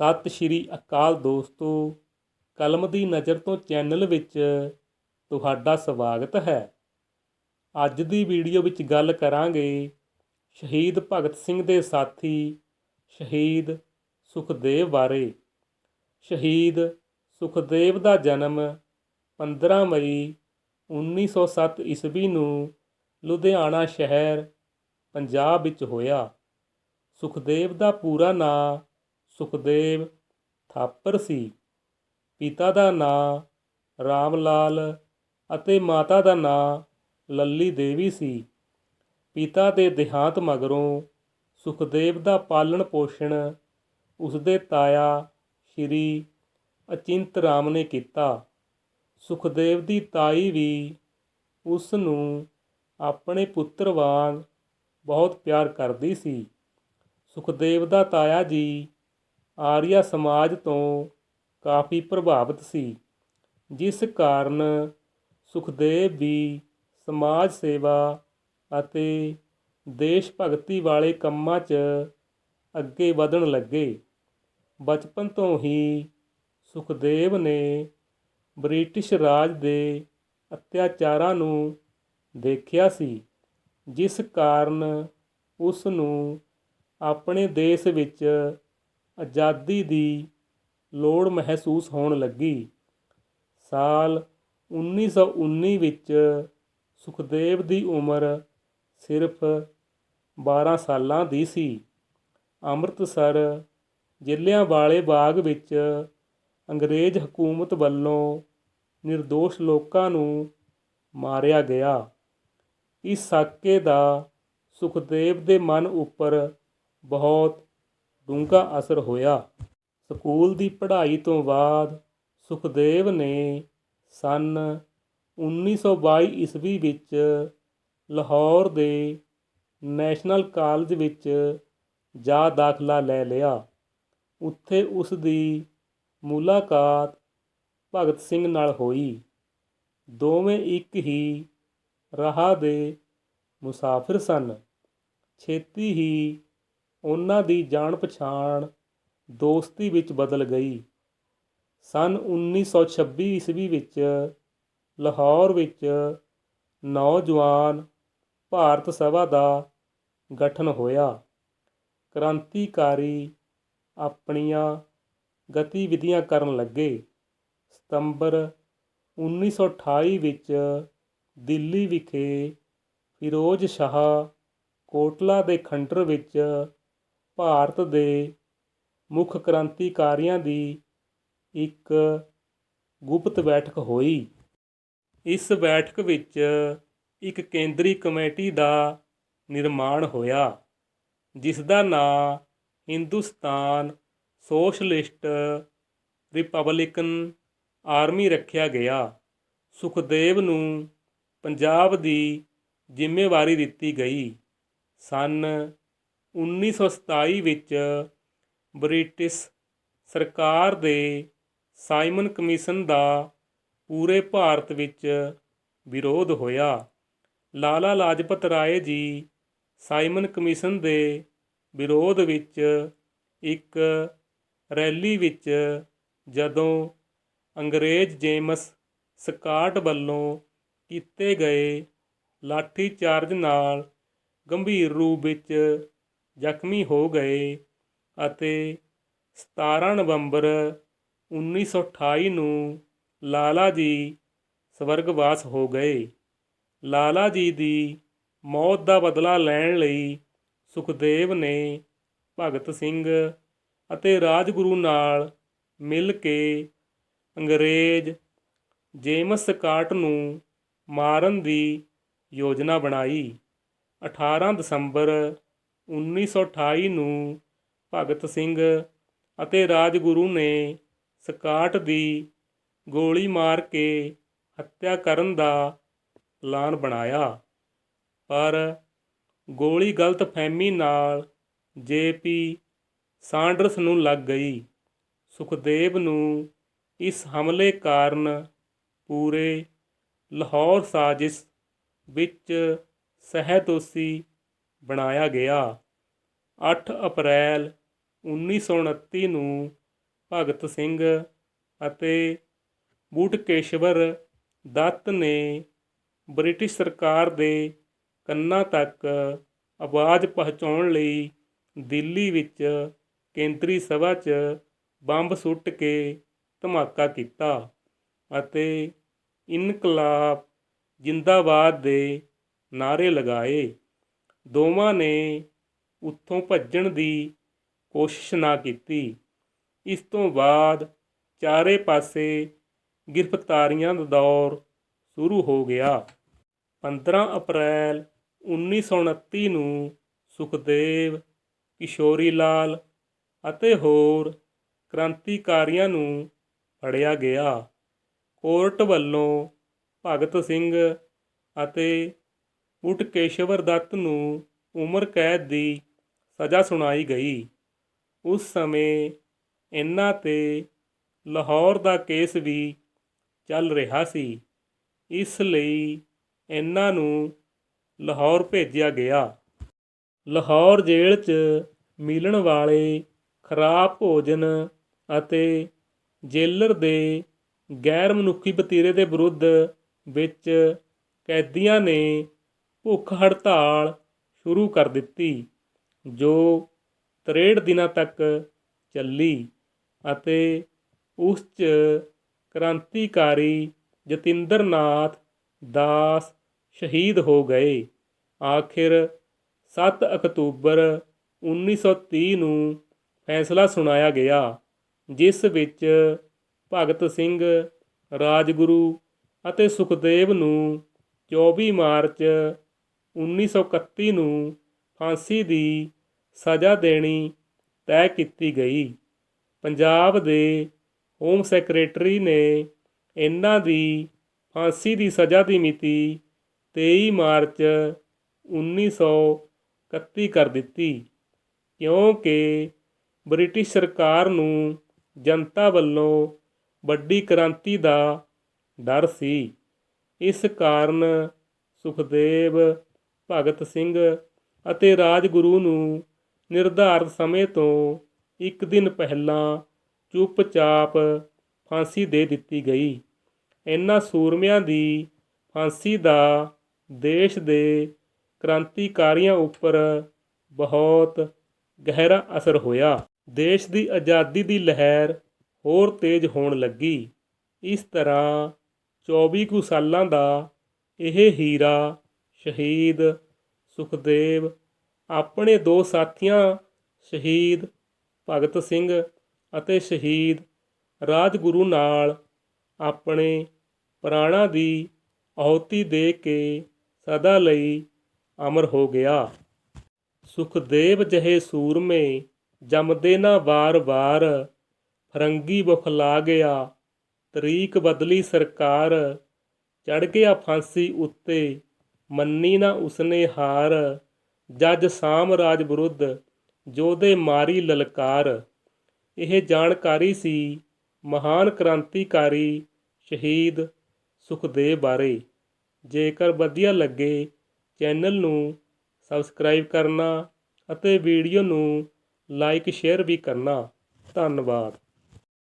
ਸਤਿ ਸ਼੍ਰੀ ਅਕਾਲ ਦੋਸਤੋ। ਕਲਮ ਦੀ ਨਜ਼ਰ ਤੋਂ ਚੈਨਲ ਵਿੱਚ ਤੁਹਾਡਾ ਸਵਾਗਤ ਹੈ। ਅੱਜ ਦੀ ਵੀਡੀਓ ਵਿੱਚ ਗੱਲ ਕਰਾਂਗੇ ਸ਼ਹੀਦ ਭਗਤ ਸਿੰਘ ਦੇ ਸਾਥੀ ਸ਼ਹੀਦ ਸੁਖਦੇਵ ਬਾਰੇ। ਸ਼ਹੀਦ ਸੁਖਦੇਵ ਦਾ ਜਨਮ 15 ਮਈ 1907 ਈਸਵੀ ਨੂੰ ਲੁਧਿਆਣਾ ਸ਼ਹਿਰ ਪੰਜਾਬ ਵਿੱਚ ਹੋਇਆ। ਸੁਖਦੇਵ ਦਾ ਪੂਰਾ ਨਾਂ ਸੁਖਦੇਵ ਥਾਪਰ ਸੀ। ਪਿਤਾ ਦਾ ਨਾਂ ਰਾਮ ਲਾਲ ਅਤੇ ਮਾਤਾ ਦਾ ਨਾਂ ਲੱਲੀ ਦੇਵੀ ਸੀ। ਪਿਤਾ ਦੇ ਦੇਹਾਂਤ ਮਗਰੋਂ ਸੁਖਦੇਵ ਦਾ ਪਾਲਣ ਪੋਸ਼ਣ ਉਸਦੇ ਤਾਇਆ ਸ਼੍ਰੀ ਅਚਿੰਤ ਰਾਮ ਨੇ ਕੀਤਾ। ਸੁਖਦੇਵ ਦੀ ਤਾਈ ਵੀ ਉਸ ਨੂੰ ਆਪਣੇ ਪੁੱਤਰ ਵਾਂਗ ਬਹੁਤ ਪਿਆਰ ਕਰਦੀ ਸੀ। ਸੁਖਦੇਵ ਦਾ ਤਾਇਆ ਜੀ ਆਰੀਆ ਸਮਾਜ ਤੋਂ ਕਾਫੀ ਪ੍ਰਭਾਵਿਤ ਸੀ, ਜਿਸ ਕਾਰਨ ਸੁਖਦੇਵ ਵੀ ਸਮਾਜ ਸੇਵਾ ਅਤੇ ਦੇਸ਼ ਭਗਤੀ ਵਾਲੇ ਕੰਮਾਂ 'ਚ ਅੱਗੇ ਵਧਣ ਲੱਗੇ। ਬਚਪਨ ਤੋਂ ਹੀ ਸੁਖਦੇਵ ਨੇ ਬ੍ਰਿਟਿਸ਼ ਰਾਜ ਦੇ ਅਤਿਆਚਾਰਾਂ ਨੂੰ ਦੇਖਿਆ ਸੀ, ਜਿਸ ਕਾਰਨ ਉਸ ਨੂੰ ਆਪਣੇ ਦੇਸ਼ ਵਿੱਚ ਆਜ਼ਾਦੀ ਦੀ ਲੋੜ ਮਹਿਸੂਸ ਹੋਣ ਲੱਗੀ। ਸਾਲ 1919 ਵਿੱਚ ਸੁਖਦੇਵ ਦੀ ਉਮਰ ਸਿਰਫ 12 ਸਾਲਾਂ ਦੀ ਸੀ। ਅੰਮ੍ਰਿਤਸਰ ਜ਼ਿਲ੍ਹਿਆਂ ਵਾਲੇ ਬਾਗ ਵਿੱਚ ਅੰਗਰੇਜ਼ ਹਕੂਮਤ ਵੱਲੋਂ નિર્ਦੋਸ਼ ਲੋਕਾਂ ਨੂੰ ਮਾਰਿਆ ਗਿਆ। ਇਸ ਸਾਕੇ ਦਾ ਸੁਖਦੇਵ ਦੇ ਮਨ ਉੱਪਰ ਬਹੁਤ ਡੂੰਘਾ ਅਸਰ ਹੋਇਆ। ਸਕੂਲ ਦੀ ਪੜ੍ਹਾਈ ਤੋਂ ਬਾਅਦ ਸੁਖਦੇਵ ਨੇ ਸਨ 1922 ਈਸਵੀ ਵਿੱਚ ਲਾਹੌਰ ਦੇ ਨੈਸ਼ਨਲ ਕਾਲਜ ਵਿੱਚ ਜਾ ਦਾਖਲਾ ਲੈ ਲਿਆ। ਉੱਥੇ ਉਸ ਦੀ ਮੁਲਾਕਾਤ ਭਗਤ ਸਿੰਘ ਨਾਲ ਹੋਈ। ਦੋਵੇਂ ਇੱਕ ਹੀ ਰਾਹ ਦੇ ਮੁਸਾਫਿਰ ਸਨ। ਛੇਤੀ ਹੀ ਉਹਨਾਂ ਦੀ ਜਾਣ ਪਛਾਣ ਦੋਸਤੀ ਵਿੱਚ ਬਦਲ ਗਈ। ਸਨ 1926 ਈਸਵੀ ਵਿੱਚ ਲਾਹੌਰ ਵਿੱਚ ਨੌਜਵਾਨ ਭਾਰਤ ਸਭਾ ਦਾ ਗਠਨ ਹੋਇਆ। ਕ੍ਰਾਂਤੀਕਾਰੀ ਆਪਣੀਆਂ ਗਤੀਵਿਧੀਆਂ ਕਰਨ ਲੱਗੇ। ਸਤੰਬਰ 1928 ਵਿੱਚ ਦਿੱਲੀ ਵਿਖੇ ਫਿਰੋਜ਼ ਸ਼ਾਹ ਕੋਟਲਾ ਦੇ ਖੰਡਰ ਵਿੱਚ ਭਾਰਤ ਦੇ ਮੁੱਖ ਕ੍ਰਾਂਤੀਕਾਰੀਆਂ ਦੀ ਇੱਕ ਗੁਪਤ ਬੈਠਕ ਹੋਈ। ਇਸ ਬੈਠਕ ਵਿੱਚ ਇੱਕ ਕੇਂਦਰੀ ਕਮੇਟੀ ਦਾ ਨਿਰਮਾਣ ਹੋਇਆ, ਜਿਸ ਦਾ ਨਾਂ ਹਿੰਦੁਸਤਾਨ ਸੋਸ਼ਲਿਸਟ ਰਿਪਬਲਿਕਨ ਆਰਮੀ ਰੱਖਿਆ ਗਿਆ। ਸੁਖਦੇਵ ਨੂੰ ਪੰਜਾਬ ਦੀ ਜ਼ਿੰਮੇਵਾਰੀ ਦਿੱਤੀ ਗਈ। ਸਨ 1927 ਵਿੱਚ ਬ੍ਰਿਟਿਸ਼ ਸਰਕਾਰ ਦੇ ਸਾਈਮਨ ਕਮਿਸ਼ਨ ਦਾ ਪੂਰੇ ਭਾਰਤ ਵਿੱਚ ਵਿਰੋਧ ਹੋਇਆ। ਲਾਲਾ ਲਾਜਪਤ ਰਾਏ ਜੀ ਸਾਈਮਨ ਕਮਿਸ਼ਨ ਦੇ ਵਿਰੋਧ ਵਿੱਚ ਇੱਕ ਰੈਲੀ ਵਿੱਚ ਜਦੋਂ ਅੰਗਰੇਜ਼ ਜੇਮਸ ਸਕਾਟ ਵੱਲੋਂ ਕੀਤੇ ਗਏ ਲਾਠੀ ਚਾਰਜ ਨਾਲ ਗੰਭੀਰ ਰੂਪ ਵਿੱਚ ਜ਼ਖਮੀ ਹੋ ਗਏ ਅਤੇ 17 ਨਵੰਬਰ 1928 ਨੂੰ ਲਾਲਾ ਜੀ ਸਵਰਗਵਾਸ ਹੋ ਗਏ। ਲਾਲਾ ਜੀ ਦੀ ਮੌਤ ਦਾ ਬਦਲਾ ਲੈਣ ਲਈ ਸੁਖਦੇਵ ਨੇ ਭਗਤ ਸਿੰਘ ਅਤੇ ਰਾਜਗੁਰੂ ਨਾਲ ਮਿਲ ਕੇ ਅੰਗਰੇਜ਼ ਜੇਮਸ ਸਕਾਟ ਨੂੰ ਮਾਰਨ ਦੀ ਯੋਜਨਾ ਬਣਾਈ। 18 ਦਸੰਬਰ 1928 ਨੂੰ ਭਗਤ ਸਿੰਘ ਅਤੇ ਰਾਜਗੁਰੂ ਨੇ ਸਕਾਟ ਦੀ ਗੋਲੀ ਮਾਰ ਕੇ ਹੱਤਿਆ ਕਰਨ ਦਾ ਪਲਾਨ ਬਣਾਇਆ। ਪਰ ਗੋਲੀ ਗਲਤ ਫਹਿਮੀ ਨਾਲ ਜੇਪੀ ਸਾਂਡਰਸ ਨੂੰ ਲੱਗ ਗਈ। ਸੁਖਦੇਵ ਨੂੰ ਇਸ ਹਮਲੇ ਕਾਰਨ ਪੂਰੇ ਲਾਹੌਰ ਸਾਜ਼ਿਸ਼ ਵਿੱਚ ਸਹਿਦੋਸ਼ੀ ਬਣਾਇਆ ਗਿਆ। 8 ਅਪ੍ਰੈਲ 1929 ਨੂੰ ਭਗਤ ਸਿੰਘ ਅਤੇ ਬੂਟਕੇਸ਼ਵਰ ਦੱਤ ਨੇ ਬ੍ਰਿਟਿਸ਼ ਸਰਕਾਰ ਦੇ ਕੰਨਾਂ ਤੱਕ ਆਵਾਜ਼ ਪਹੁੰਚਾਉਣ ਲਈ ਦਿੱਲੀ ਵਿੱਚ ਕੇਂਦਰੀ ਸਭਾ 'ਚ ਬੰਬ ਸੁੱਟ ਕੇ ਧਮਾਕਾ ਕੀਤਾ ਅਤੇ ਇਨਕਲਾਬ ਜਿੰਦਾਬਾਦ ਦੇ ਨਾਅਰੇ ਲਗਾਏ। ਦੋਵਾਂ ਨੇ ਉੱਥੋਂ ਭੱਜਣ ਦੀ ਕੋਸ਼ਿਸ਼ ਨਾ ਕੀਤੀ। ਇਸ ਤੋਂ ਬਾਅਦ ਚਾਰੇ ਪਾਸੇ ਗ੍ਰਿਫਤਾਰੀਆਂ ਦਾ ਦੌਰ ਸ਼ੁਰੂ ਹੋ ਗਿਆ। 15 ਅਪ੍ਰੈਲ 1929 ਨੂੰ ਸੁਖਦੇਵ ਕਿਸ਼ੋਰੀ ਲਾਲ ਅਤੇ ਹੋਰ ਕ੍ਰਾਂਤੀਕਾਰੀਆਂ ਨੂੰ ਫੜਿਆ ਗਿਆ। ਕੋਰਟ ਵੱਲੋਂ ਭਗਤ ਸਿੰਘ ਅਤੇ ਬੁਟਕੇਸ਼ਵਰ ਦੱਤ ਨੂੰ ਉਮਰ ਕੈਦ ਦੀ ਸਜ਼ਾ ਸੁਣਾਈ ਗਈ। ਉਸ ਸਮੇਂ ਇਹਨਾਂ ਤੇ ਲਾਹੌਰ ਦਾ ਕੇਸ ਵੀ ਚੱਲ ਰਿਹਾ ਸੀ। ਇਸ ਲਈ ਇਹਨਾਂ ਨੂੰ ਲਾਹੌਰ ਭੇਜਿਆ ਗਿਆ। ਲਾਹੌਰ ਜੇਲ੍ਹ 'ਚ ਮਿਲਣ ਵਾਲੇ ਖਰਾਬ ਭੋਜਨ ਅਤੇ ਜੇਲਰ ਦੇ ਗੈਰ ਮਨੁੱਖੀ ਵਤੀਰੇ ਦੇ ਵਿਰੁੱਧ ਵਿੱਚ ਕੈਦੀਆਂ ਨੇ ਭੁੱਖ ਹੜਤਾਲ ਸ਼ੁਰੂ ਕਰ ਦਿੱਤੀ, ਜੋ 63 ਦਿਨਾਂ ਤੱਕ ਚੱਲੀ ਅਤੇ ਉਸ 'ਚ ਕ੍ਰਾਂਤੀਕਾਰੀ ਜਤਿੰਦਰ ਨਾਥ ਦਾਸ ਸ਼ਹੀਦ ਹੋ ਗਏ। ਆਖਿਰ 7 ਅਕਤੂਬਰ 1930 ਨੂੰ ਫੈਸਲਾ ਸੁਣਾਇਆ ਗਿਆ, ਜਿਸ ਵਿੱਚ ਭਗਤ ਸਿੰਘ, ਰਾਜਗੁਰੂ ਅਤੇ ਸੁਖਦੇਵ ਨੂੰ 24 ਮਾਰਚ 1931 ਨੂੰ ਫਾਂਸੀ ਦੀ ਸਜ਼ਾ ਦੇਣੀ ਤੈਅ ਕੀਤੀ ਗਈ। ਪੰਜਾਬ ਦੇ ਹੋਮ ਸੈਕਟਰੀ ਨੇ ਇਹਨਾਂ ਦੀ ਫਾਂਸੀ ਦੀ ਸਜ਼ਾ ਦੀ ਮਿਤੀ 23 ਮਾਰਚ 1931 ਕਰ ਦਿੱਤੀ, ਕਿਉਂਕਿ ਬ੍ਰਿਟਿਸ਼ ਸਰਕਾਰ ਨੂੰ ਜਨਤਾ ਵੱਲੋਂ ਵੱਡੀ ਕ੍ਰਾਂਤੀ ਦਾ ਡਰ ਸੀ। ਇਸ ਕਾਰਨ ਸੁਖਦੇਵ ਭਗਤ ਸਿੰਘ ਅਤੇ ਰਾਜਗੁਰੂ ਨੂੰ ਨਿਰਧਾਰਤ ਸਮੇਂ ਤੋਂ ਇੱਕ ਦਿਨ ਪਹਿਲਾਂ ਚੁੱਪਚਾਪ ਫਾਂਸੀ ਦੇ ਦਿੱਤੀ ਗਈ। ਇਹਨਾਂ ਸੂਰਮਿਆਂ ਦੀ ਫਾਂਸੀ ਦਾ ਦੇਸ਼ ਦੇ ਕ੍ਰਾਂਤੀਕਾਰੀਆਂ ਉੱਪਰ ਬਹੁਤ ਗਹਿਰਾ ਅਸਰ ਹੋਇਆ। ਦੇਸ਼ ਦੀ ਆਜ਼ਾਦੀ ਦੀ ਲਹਿਰ ਹੋਰ ਤੇਜ਼ ਹੋਣ ਲੱਗੀ। ਇਸ ਤਰ੍ਹਾਂ 24 ਕੁ ਸਾਲਾਂ ਦਾ ਇਹ ਹੀਰਾ ਸ਼ਹੀਦ ਸੁਖਦੇਵ। ਆਪਣੇ ਦੋ ਸਾਥੀਆਂ, ਸ਼ਹੀਦ ਭਗਤ ਸਿੰਘ ਅਤੇ ਸ਼ਹੀਦ ਰਾਜਗੁਰੂ ਨਾਲ ਆਪਣੇ ਪ੍ਰਾਣਾਂ ਦੀ ਆਹੁਤੀ ਦੇ ਕੇ ਸਦਾ ਲਈ ਅਮਰ ਹੋ ਗਿਆ। ਸੁਖਦੇਵ ਜਹੇ ਸੂਰਮੇ ਜੰਮਦੇ ਨਾ ਵਾਰ-ਵਾਰ, ਫਰੰਗੀ ਬੁਖਲਾ ਗਿਆ, ਤਰੀਕ ਬਦਲੀ ਸਰਕਾਰ ਚੜ ਗਿਆ ਫਾਂਸੀ ਉੱਤੇ ਮੰਨੀ ਨਾ ਉਸਨੇ ਹਾਰ। ਜੱਜ ਸਾਮਰਾਜ ਵਿਰੁੱਧ ਜੋਧੇ ਮਾਰੀ ਲਲਕਾਰ। ਇਹ ਜਾਣਕਾਰੀ ਸੀ ਮਹਾਨ ਕ੍ਰਾਂਤੀਕਾਰੀ ਸ਼ਹੀਦ ਸੁਖਦੇਵ ਬਾਰੇ। ਜੇਕਰ ਵਧੀਆ ਲੱਗੇ ਚੈਨਲ ਨੂੰ ਸਬਸਕ੍ਰਾਈਬ ਕਰਨਾ ਅਤੇ ਵੀਡੀਓ ਨੂੰ ਲਾਈਕ, ਸ਼ੇਅਰ ਵੀ ਕਰਨਾ। ਧੰਨਵਾਦ।